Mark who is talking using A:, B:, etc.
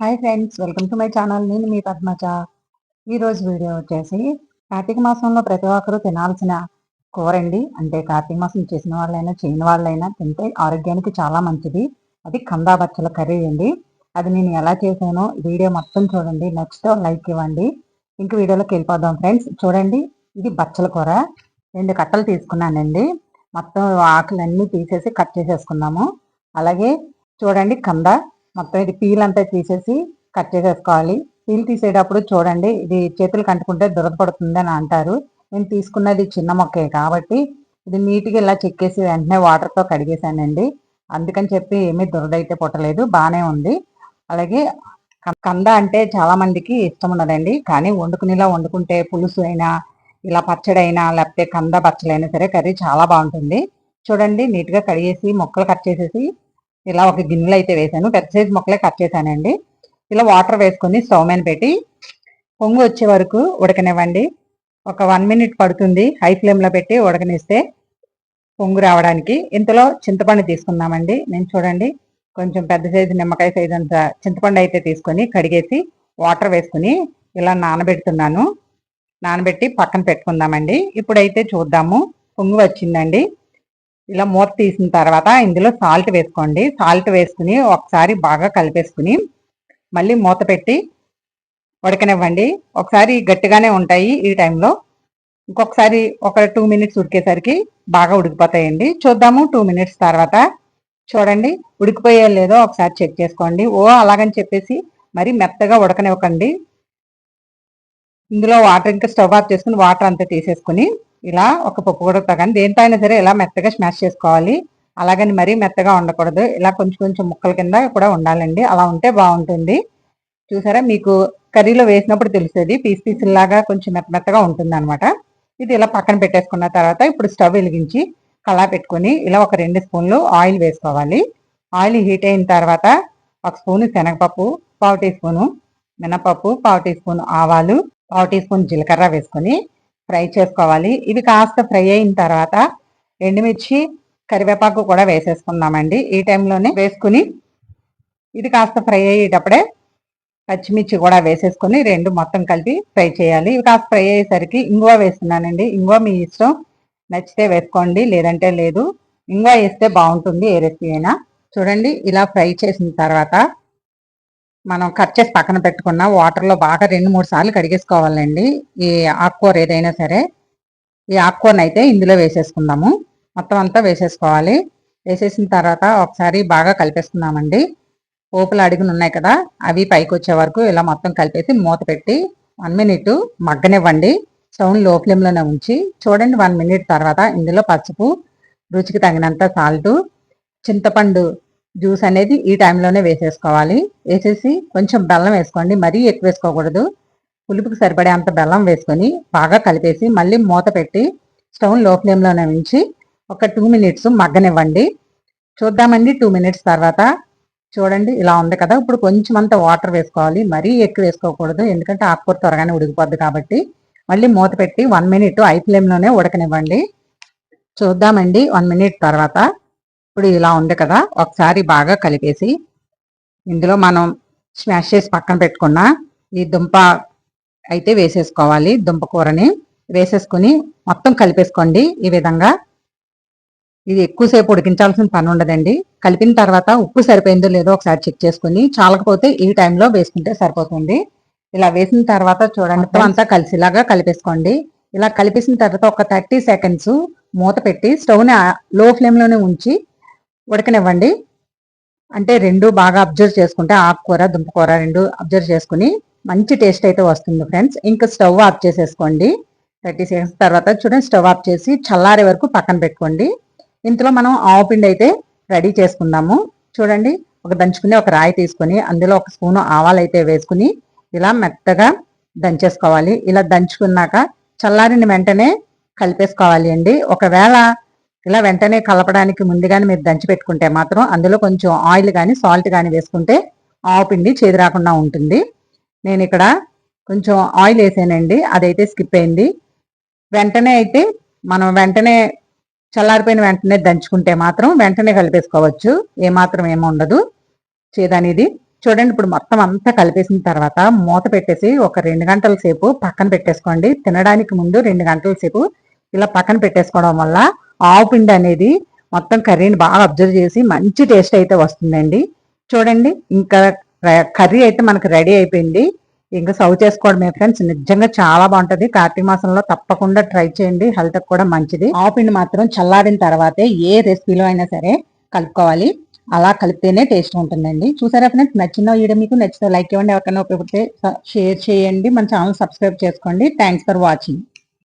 A: Hi friends welcome to my channel నేను మీ పద్మజ. ఈరోజు వీడియో వచ్చేసి కార్తీక మాసంలో ప్రతి ఒక్కరూ తినాల్సిన కూర అండి అంటే కార్తీక మాసం చేసిన వాళ్ళైనా చేయని వాళ్ళైనా తింటే ఆరోగ్యానికి చాలా మంచిది. అది కందాబచ్చల కర్రీ అండి. అది నేను ఎలా చేశానో వీడియో మొత్తం చూడండి. నెక్స్ట్ లైక్ ఇవ్వండి. ఇంక వీడియోలోకి వెళ్ళిపోదాం ఫ్రెండ్స్ చూడండి ఇది బచ్చల కూర. రెండు కట్టలు తీసుకున్నానండి. మొత్తం ఆకులన్నీ తీసేసి కట్ చేసేసుకున్నాము. అలాగే చూడండి కంద. మొత్తం ఇది పీల్ అంతా తీసేసి కట్ చేసేసుకోవాలి. పీల్ తీసేటప్పుడు చూడండి ఇది చేతులు కంటుకుంటే దురదపడుతుంది అని అంటారు. నేను తీసుకున్నది చిన్న మొక్కే కాబట్టి ఇది నీట్గా ఇలా చెక్కేసి వెంటనే వాటర్తో కడిగేసానండి అందుకని చెప్పి ఏమీ దురదైతే పుట్టలేదు బాగానే ఉంది. అలాగే కంద అంటే చాలామందికి ఇష్టం ఉన్నదండి కానీ వండుకునేలా వండుకుంటే పులుసు అయినా ఇలా పచ్చడైనా లేకపోతే కంద పచ్చడైనా సరే కర్రీ చాలా బాగుంటుంది. చూడండి నీట్గా కడిగేసి మొక్కలు కట్ చేసేసి ఇలా ఒక గిన్నెలో అయితే వేసాను పెద్ద సైజు మొక్కలే కట్ చేశానండి. ఇలా వాటర్ వేసుకొని స్టవ్ మీద పెట్టి పొంగు వచ్చే వరకు ఉడకనివ్వండి. ఒక వన్ మినిట్ పడుతుంది హై ఫ్లేమ్లో పెట్టి ఉడకనిస్తే పొంగు రావడానికి. ఇంతలో చింతపండు తీసుకుందామండి. నేను చూడండి కొంచెం పెద్ద సైజు నిమ్మకాయ సైజు అంత చింతపండు అయితే తీసుకొని కడిగేసి వాటర్ వేసుకుని ఇలా నానబెడుతున్నాను. నానబెట్టి పక్కన పెట్టుకుందామండి. ఇప్పుడైతే చూద్దాము. పొంగు వచ్చిందండి. ఇలా మూత తీసిన తర్వాత ఇందులో సాల్ట్ వేసుకోండి. సాల్ట్ వేసుకుని ఒకసారి బాగా కలిపేసుకుని మళ్ళీ మూత పెట్టి ఉడకనివ్వండి. ఒకసారి గట్టిగానే ఉంటాయి ఈ టైంలో ఇంకొకసారి ఒక టూ మినిట్స్ ఉడికేసరికి బాగా ఉడికిపోతాయండి. చూద్దాము టూ మినిట్స్ తర్వాత. చూడండి ఉడికిపోయే లేదో ఒకసారి చెక్ చేసుకోండి. ఓ అలాగని చెప్పేసి మరి మెత్తగా ఉడకనివ్వకండి. ఇందులో వాటర్ ఇంకా స్టవ్ ఆఫ్ చేసుకుని వాటర్ అంతా తీసేసుకుని ఇలా ఒక పప్పు కూడా తగ్గండి దేంతో అయినా సరే ఇలా మెత్తగా స్మాష్ చేసుకోవాలి. అలాగని మరీ మెత్తగా ఉండకూడదు. ఇలా కొంచెం కొంచెం ముక్కల కింద కూడా ఉండాలండి. అలా ఉంటే బాగుంటుంది. చూసారా? మీకు కర్రీలో వేసినప్పుడు తెలుస్తుంది. పీస్ పీసుల్లాగా కొంచెం మెత్త మెత్తగా ఉంటుంది అనమాట ఇది ఇలా పక్కన పెట్టేసుకున్న తర్వాత ఇప్పుడు స్టవ్ వెలిగించి కళా పెట్టుకుని ఇలా ఒక రెండు స్పూన్లు ఆయిల్ వేసుకోవాలి. ఆయిల్ హీట్ అయిన తర్వాత ఒక స్పూన్ శనగపప్పు పావు టీ స్పూను మినపప్పు పావు టీ స్పూన్ ఆవాలు పావు టీ స్పూన్ జీలకర్ర వేసుకొని ఫ్రై చేసుకోవాలి. ఇవి కాస్త ఫ్రై అయిన తర్వాత ఎండుమిర్చి కరివేపాకు కూడా వేసేసుకుందామండి. ఈ టైంలోనే వేసుకుని ఇది కాస్త ఫ్రై అయ్యేటప్పుడే పచ్చిమిర్చి కూడా వేసేసుకుని రెండు మొత్తం కలిపి ఫ్రై చేయాలి. ఇవి కాస్త ఫ్రై అయ్యేసరికి ఇంగువ వేస్తున్నానండి. ఇంగువ మీ ఇష్టం నచ్చితే వేసుకోండి లేదంటే లేదు. ఇంగువ వేస్తే బాగుంటుంది ఏ రెసిపీ అయినా. చూడండి ఇలా ఫ్రై చేసిన తర్వాత మనం కట్ చేసి పక్కన పెట్టుకున్న వాటర్లో బాగా రెండు మూడు సార్లు కడిగేసుకోవాలండి. ఈ ఆకుకూర ఏదైనా సరే ఈ ఆకుకూరను అయితే ఇందులో వేసేసుకుందాము. మొత్తం అంతా వేసేసుకోవాలి. వేసేసిన తర్వాత ఒకసారి బాగా కలిపేసుకుందామండి. పోపులు అడుగులు ఉన్నాయి కదా అవి పైకి వచ్చే వరకు ఇలా మొత్తం కలిపేసి మూత పెట్టి వన్ మినిట్ మగ్గనివ్వండి. స్టవ్లో ఫ్లేమ్లోనే ఉంచి చూడండి వన్ మినిట్ తర్వాత ఇందులో పసుపు రుచికి తగినంత సాల్ట్ చింతపండు జ్యూస్ అనేది ఈ టైంలోనే వేసేసుకోవాలి. వేసేసి కొంచెం బెల్లం వేసుకోండి. మరీ ఎక్కువ వేసుకోకూడదు. పులుపుకి సరిపడే అంత బెల్లం వేసుకొని బాగా కలిపేసి మళ్ళీ మూత పెట్టి స్టవ్లో ఫ్లేమ్లోనే ఉంచి ఒక టూ మినిట్స్ మగ్గనివ్వండి. చూద్దామండి టూ మినిట్స్ తర్వాత. చూడండి ఇలా ఉంది కదా. ఇప్పుడు కొంచెం అంత వాటర్ వేసుకోవాలి. మరీ ఎక్కువ వేసుకోకూడదు. ఎందుకంటే ఆకుకూర త్వరగానే ఉడికిపోద్ది కాబట్టి. మళ్ళీ మూత పెట్టి వన్ మినిట్ ఐ ఫ్లేమ్లోనే ఉడకనివ్వండి. చూద్దామండి వన్ మినిట్ తర్వాత. ఇప్పుడు ఇలా ఉంది కదా ఒకసారి బాగా కలిపేసి ఇందులో మనం స్మాష్ చేసి పక్కన పెట్టుకున్న ఈ దుంప అయితే వేసేసుకోవాలి. దుంప కూరని వేసేసుకుని మొత్తం కలిపేసుకోండి ఈ విధంగా. ఇది ఎక్కువసేపు ఉడికించాల్సిన పని ఉండదండి. కలిపిన తర్వాత ఉప్పు సరిపోయిందో లేదో ఒకసారి చెక్ చేసుకుని చాలకపోతే ఈ టైంలో వేసుకుంటే సరిపోతుంది. ఇలా వేసిన తర్వాత చూడండి అంతా కలిసిలాగా కలిపేసుకోండి. ఇలా కలిపేసిన తర్వాత ఒక థర్టీ సెకండ్స్ మూత పెట్టి స్టవ్ని లో ఫ్లేమ్లోనే ఉంచి ఉడకనివ్వండి. అంటే రెండు బాగా అబ్జర్వ్ చేసుకుంటే ఆకుకూర దుంపకూర రెండు అబ్జర్వ్ చేసుకుని మంచి టేస్ట్ అయితే వస్తుంది ఫ్రెండ్స్. ఇంకా స్టవ్ ఆఫ్ చేసేసుకోండి. థర్టీ సెకండ్స్ తర్వాత చూడండి స్టవ్ ఆఫ్ చేసి చల్లారే వరకు పక్కన పెట్టుకోండి. ఇందులో మనం ఆవు పిండి అయితే రెడీ చేసుకుందాము. చూడండి ఒక దంచుకుని ఒక రాయి తీసుకొని అందులో ఒక స్పూను ఆవాలు అయితే వేసుకుని ఇలా మెత్తగా దంచేసుకోవాలి. ఇలా దంచుకున్నాక చల్లారిన వెంటనే కలిపేసుకోవాలి అండి. ఒకవేళ ఇలా వెంటనే కలపడానికి ముందుగానే మీరు దంచి పెట్టుకుంటే మాత్రం అందులో కొంచెం ఆయిల్ కానీ సాల్ట్ కానీ వేసుకుంటే ఆవు పిండి చేదు రాకుండా ఉంటుంది. నేను ఇక్కడ కొంచెం ఆయిల్ వేసానండి. అదైతే స్కిప్ అయింది. వెంటనే అయితే మనం వెంటనే చల్లారిపోయిన వెంటనే దంచుకుంటే మాత్రం వెంటనే కలిపేసుకోవచ్చు. ఏమాత్రం ఏమి ఉండదు. చేదనేది చూడండి ఇప్పుడు మొత్తం అంతా కలిపేసిన తర్వాత మూత పెట్టేసి ఒక రెండు గంటల సేపు పక్కన పెట్టేసుకోండి. తినడానికి ముందు రెండు గంటల సేపు ఇలా పక్కన పెట్టేసుకోవడం వల్ల ఆవు పిండి అనేది మొత్తం కర్రీని బాగా అబ్జర్వ్ చేసి మంచి టేస్ట్ అయితే వస్తుందండి. చూడండి ఇంకా కర్రీ అయితే మనకు రెడీ అయిపోయింది. ఇంకా సర్వ్ చేసుకోవడమే ఫ్రెండ్స్ నిజంగా చాలా బాగుంటుంది. కార్తీక మాసంలో తప్పకుండా ట్రై చేయండి. హెల్త్ కూడా మంచిది. ఆవు పిండి మాత్రం చల్లారిన తర్వాతే ఏ రెసిపీలో అయినా సరే కలుపుకోవాలి. అలా కలిపితేనే టేస్ట్ ఉంటుందండి. చూసారా ఫ్రెండ్స్ నచ్చిన వీడియో మీకు నచ్చితే లైక్ ఇవ్వండి. ఎవరికైనా ఉపయోగపడితే షేర్ చేయండి. మన ఛానల్ సబ్స్క్రైబ్ చేసుకోండి. Thanks for watching.